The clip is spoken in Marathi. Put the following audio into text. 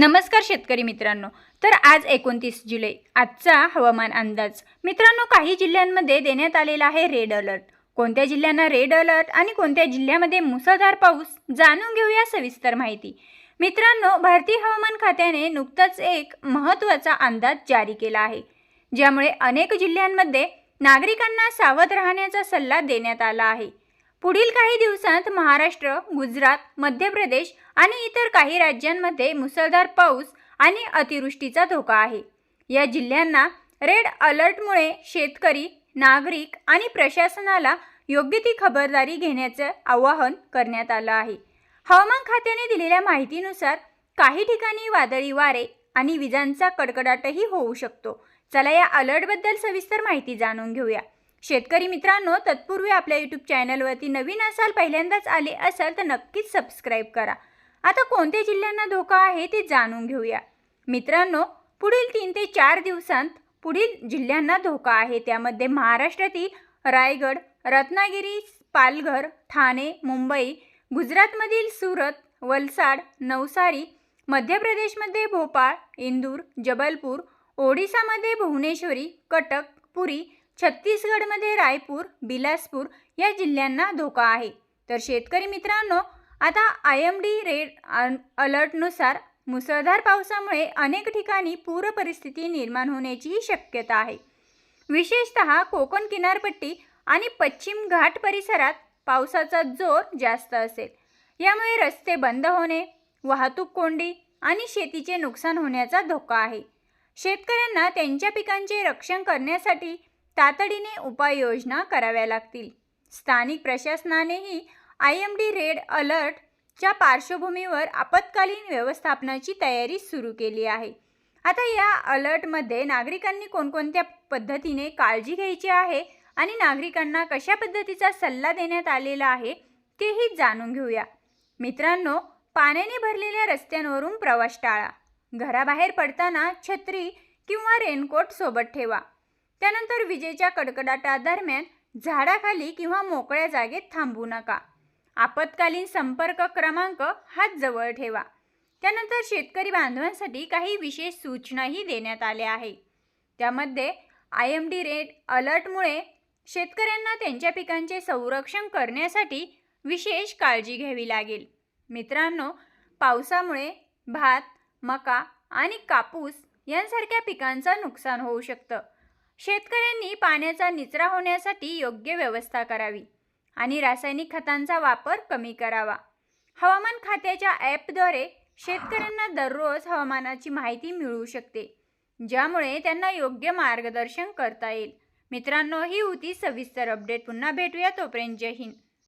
नमस्कार शेतकरी मित्रांनो. तर आज एकोणतीस जुलै आजचा हवामान अंदाज. मित्रांनो काही जिल्ह्यांमध्ये देण्यात आलेला आहे रेड अलर्ट कोणत्या जिल्ह्यांना रेड अलर्ट आणि कोणत्या जिल्ह्यामध्ये मुसळधार पाऊस जाणून घेऊया सविस्तर माहिती. मित्रांनो भारतीय हवामान खात्याने नुकताच एक महत्त्वाचा अंदाज जारी केला आहे ज्यामुळे अनेक जिल्ह्यांमध्ये नागरिकांना सावध राहण्याचा सल्ला देण्यात आला आहे. पुढील काही दिवसांत महाराष्ट्र गुजरात मध्य प्रदेश आणि इतर काही राज्यांमध्ये मुसळधार पाऊस आणि अतिवृष्टीचा धोका आहे. या जिल्ह्यांना रेड अलर्टमुळे शेतकरी नागरिक आणि प्रशासनाला योग्य ती खबरदारी घेण्याचं आवाहन करण्यात आलं आहे. हवामान खात्याने दिलेल्या माहितीनुसार काही ठिकाणी वादळी वारे आणि विजांचा कडकडाटही होऊ शकतो. चला या अलर्टबद्दल सविस्तर माहिती जाणून घेऊया. शेतकरी मित्रांनो तत्पूर्वी आपल्या यूट्यूब चॅनलवरती नवीन असाल पहिल्यांदाच आले असाल तर नक्कीच सबस्क्राईब करा. आता कोणत्या जिल्ह्यांना धोका आहे ते जाणून घेऊया. मित्रांनो पुढील तीन ते चार दिवसांत पुढील जिल्ह्यांना धोका आहे. त्यामध्ये महाराष्ट्रातील रायगड रत्नागिरी पालघर ठाणे मुंबई गुजरातमधील सुरत वलसाड नवसारी मध्य प्रदेशमध्ये भोपाळ इंदूर जबलपूर ओडिसामध्ये भुवनेश्वरी कटक पुरी छत्तीसगडमध्ये रायपूर बिलासपूर या जिल्ह्यांना धोका आहे. तर शेतकरी मित्रांनो आता आय एम डी रेड अलर्टनुसार मुसळधार पावसामुळे अनेक ठिकाणी पूर परिस्थिती निर्माण होण्याचीही शक्यता आहे. विशेषत कोकण किनारपट्टी आणि पश्चिम घाट परिसरात पावसाचा जोर जास्त असेल. यामुळे रस्ते बंद होणे वाहतूक कोंडी आणि शेतीचे नुकसान होण्याचा धोका आहे. शेतकऱ्यांना त्यांच्या पिकांचे रक्षण करण्यासाठी तातडीने उपाययोजना कराव्या लागतील. स्थानिक प्रशासनानेही आय एम डी रेड अलर्टच्या पार्श्वभूमीवर आपत्कालीन व्यवस्थापनाची तयारी सुरू केली आहे. आता या अलर्टमध्ये नागरिकांनी कोणकोणत्या पद्धतीने काळजी घ्यायची आहे आणि नागरिकांना कशा पद्धतीचा सल्ला देण्यात आलेला आहे तेही जाणून घेऊया. मित्रांनो पाण्याने भरलेल्या रस्त्यांवरून प्रवास टाळा. घराबाहेर पडताना छत्री किंवा रेनकोट सोबत ठेवा. त्यानंतर विजेच्या कडकडाटादरम्यान झाडाखाली किंवा मोकळ्या जागेत थांबू नका. आपत्कालीन संपर्क क्रमांक हात जवळ ठेवा. त्यानंतर शेतकरी बांधवांसाठी काही विशेष सूचनाही देण्यात आल्या आहे त्यामध्ये आय एम डी रेड अलर्टमुळे शेतकऱ्यांना त्यांच्या पिकांचे संरक्षण करण्यासाठी विशेष काळजी घ्यावी लागेल. मित्रांनो पावसामुळे भात मका आणि कापूस यांसारख्या पिकांचं नुकसान होऊ शकतं. शेतकऱ्यांनी पाण्याचा निचरा होण्यासाठी योग्य व्यवस्था करावी आणि रासायनिक खतांचा वापर कमी करावा. हवामान खात्याच्या ॲपद्वारे शेतकऱ्यांना दररोज हवामानाची माहिती मिळू शकते ज्यामुळे त्यांना योग्य मार्गदर्शन करता येईल. मित्रांनो ही होती सविस्तर अपडेट. पुन्हा भेटूया तोपर्यंत जय हिंद.